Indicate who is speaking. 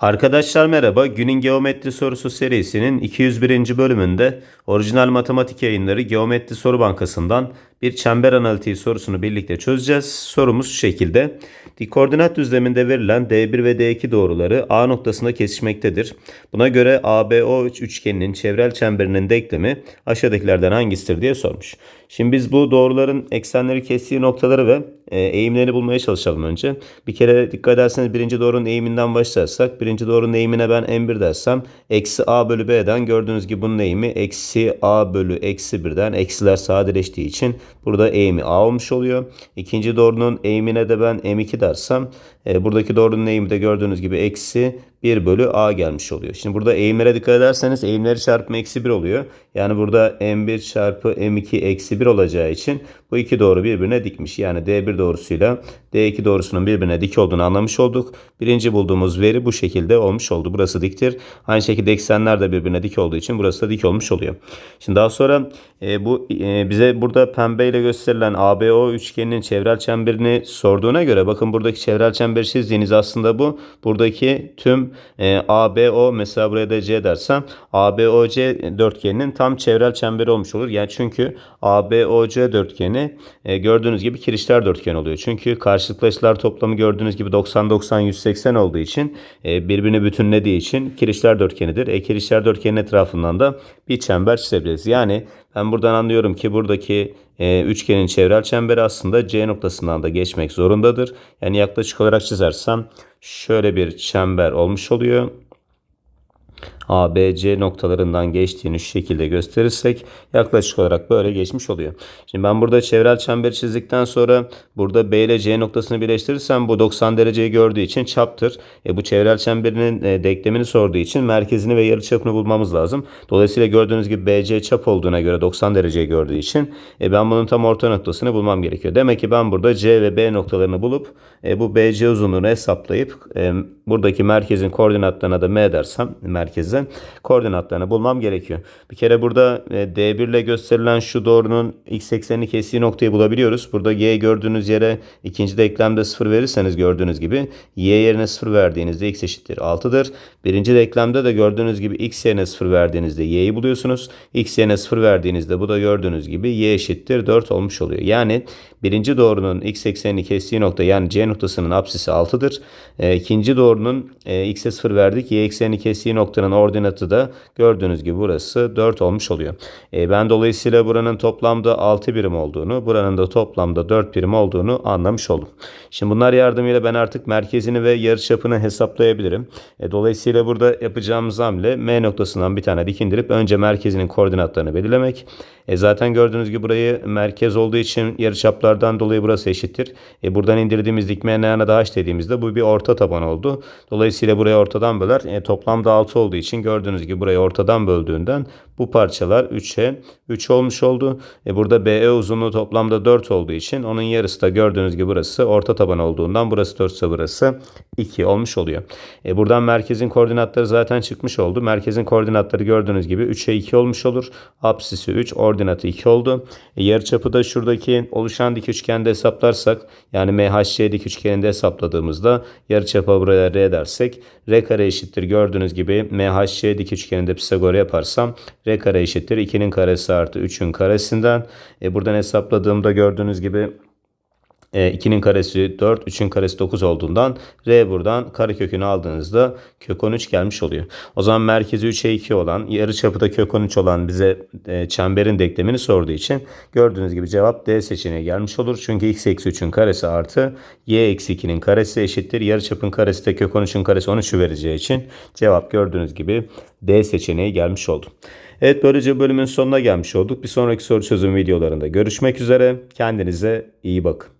Speaker 1: Arkadaşlar merhaba. Günün Geometri Sorusu serisinin 201. bölümünde orijinal matematik yayınları Geometri Soru Bankası'ndan bir çember analitiği sorusunu birlikte çözeceğiz. Sorumuz şu şekilde. Dik koordinat düzleminde verilen D1 ve D2 doğruları A noktasında kesişmektedir. Buna göre ABO üçgeninin çevrel çemberinin denklemi aşağıdakilerden hangisidir diye sormuş. Şimdi biz bu doğruların eksenleri kestiği noktaları ve e, eğimlerini bulmaya çalışalım önce. Bir kere dikkat ederseniz birinci doğrunun eğiminden başlarsak birinci doğrunun eğimine ben m1 dersem eksi a bölü b'den gördüğünüz gibi bunun eğimi eksi a bölü eksi 1'den eksiler sadeleştiği için burada eğimi a olmuş oluyor. İkinci doğrunun eğimine de ben m2 dersem e, buradaki doğrunun eğimi de gördüğünüz gibi eksi 1 bölü a gelmiş oluyor. Şimdi burada eğimlere dikkat ederseniz eğimleri çarpımı eksi 1 oluyor. Yani burada m1 çarpı m2 eksi 1 olacağı için bu iki doğru birbirine dikmiş. Yani d1 doğrusuyla d2 doğrusunun birbirine dik olduğunu anlamış olduk. Birinci bulduğumuz veri bu şekilde olmuş oldu. Burası diktir. Aynı şekilde eksenler de birbirine dik olduğu için burası da dik olmuş oluyor. Şimdi daha sonra e, bu e, bize burada pembeyle gösterilen ABO üçgeninin çevrel çemberini sorduğuna göre bakın buradaki çevrel çemberi çizdiğiniz aslında bu. Buradaki tüm e, ABO mesela buraya da C dersem ABOC dörtgeninin tam çevrel çemberi olmuş olur. Yani çünkü ABOC dörtgeni e, gördüğünüz gibi kirişler dörtgen oluyor. Çünkü karşılıklı açılar toplamı gördüğünüz gibi 90 90 180 olduğu için e, birbirini bütünlediği için kirişler dörtgenidir. E kirişler dörtgenin etrafından da bir çember çizebiliriz. Yani ben buradan anlıyorum ki buradaki e, üçgenin çevrel çemberi aslında C noktasından da geçmek zorundadır. Yani yaklaşık olarak çizersem şöyle bir çember olmuş oluyor. A, B, C noktalarından geçtiğini şu şekilde gösterirsek yaklaşık olarak böyle geçmiş oluyor. Şimdi ben burada çevrel çember çizdikten sonra burada B ile C noktasını birleştirirsem bu 90 dereceyi gördüğü için çaptır. E, bu çevrel çemberinin e, denklemini sorduğu için merkezini ve yarıçapını bulmamız lazım. Dolayısıyla gördüğünüz gibi BC çap olduğuna göre 90 dereceyi gördüğü için e, ben bunun tam orta noktasını bulmam gerekiyor. Demek ki ben burada C ve B noktalarını bulup e, bu BC uzunluğunu hesaplayıp e, buradaki merkezin koordinatlarına da M dersem merkezden koordinatlarını bulmam gerekiyor. Bir kere burada e, D1 ile gösterilen şu doğrunun x eksenini kestiği noktayı bulabiliyoruz. Burada y gördüğünüz yere ikinci denklemde 0 verirseniz gördüğünüz gibi y yerine 0 verdiğinizde x eşittir 6'dır. Birinci denklemde de gördüğünüz gibi x yerine 0 verdiğinizde y'yi buluyorsunuz. x yerine 0 verdiğinizde bu da gördüğünüz gibi y eşittir 4 olmuş oluyor. Yani birinci doğrunun x eksenini kestiği nokta yani c noktasının apsisi 6'dır. E, ikinci doğrunun e, x'e 0 verdik. y eksenini kestiği noktanın ordinatı da gördüğünüz gibi burası 4 olmuş oluyor. E, ben dolayısıyla buranın toplamda 6 birim olduğunu, buranın da toplamda 4 birim olduğunu anlamış oldum. Şimdi bunlar yardımıyla ben artık merkezini ve yarıçapını hesaplayabilirim. E, dolayısıyla burada yapacağımız hamle M noktasından bir tane dik indirip önce merkezinin koordinatlarını belirlemek. E, zaten gördüğünüz gibi burayı merkez olduğu için yarıçaplardan dolayı burası eşittir. E, buradan indirdiğimiz dikmeyen ayağına da h dediğimizde bu bir orta taban oldu. Dolayısıyla burayı ortadan böler. E, toplamda 6 olduğu için gördüğünüz gibi burayı ortadan böldüğünden bu parçalar 3'e 3 olmuş oldu. E, burada BE uzunluğu toplamda 4 olduğu için onun yarısı da gördüğünüz gibi burası orta taban olduğundan burası 4 ise burası 2 olmuş oluyor. E, buradan merkezin koordinatları zaten çıkmış oldu. Merkezin koordinatları gördüğünüz gibi 3'e 2 olmuş olur. Apsisi 3, ordinatı 2 oldu. E, yarıçapı da şuradaki oluşan dik üçgende hesaplarsak yani MHC dik üçgeninde hesapladığımızda yarıçapı buraya R dersek R kare eşittir gördüğünüz gibi MHC dik üçgeninde Pisagor yaparsam R kare eşittir 2'nin karesi artı 3'ün karesinden. E, buradan hesapladığımda gördüğünüz gibi 2'nin karesi 4, 3'ün karesi 9 olduğundan R buradan karekökünü aldığınızda kök 13 gelmiş oluyor. O zaman merkezi 3'e 2 olan, yarı çapı da kök 13 olan bize e, çemberin denklemini sorduğu için gördüğünüz gibi cevap D seçeneği gelmiş olur. Çünkü x eksi 3'ün karesi artı y eksi 2'nin karesi eşittir. Yarı çapın karesi de kök 13'ün karesi 13'ü vereceği için cevap gördüğünüz gibi D seçeneği gelmiş oldu. Evet böylece bölümün sonuna gelmiş olduk. Bir sonraki soru çözüm videolarında görüşmek üzere. Kendinize iyi bakın.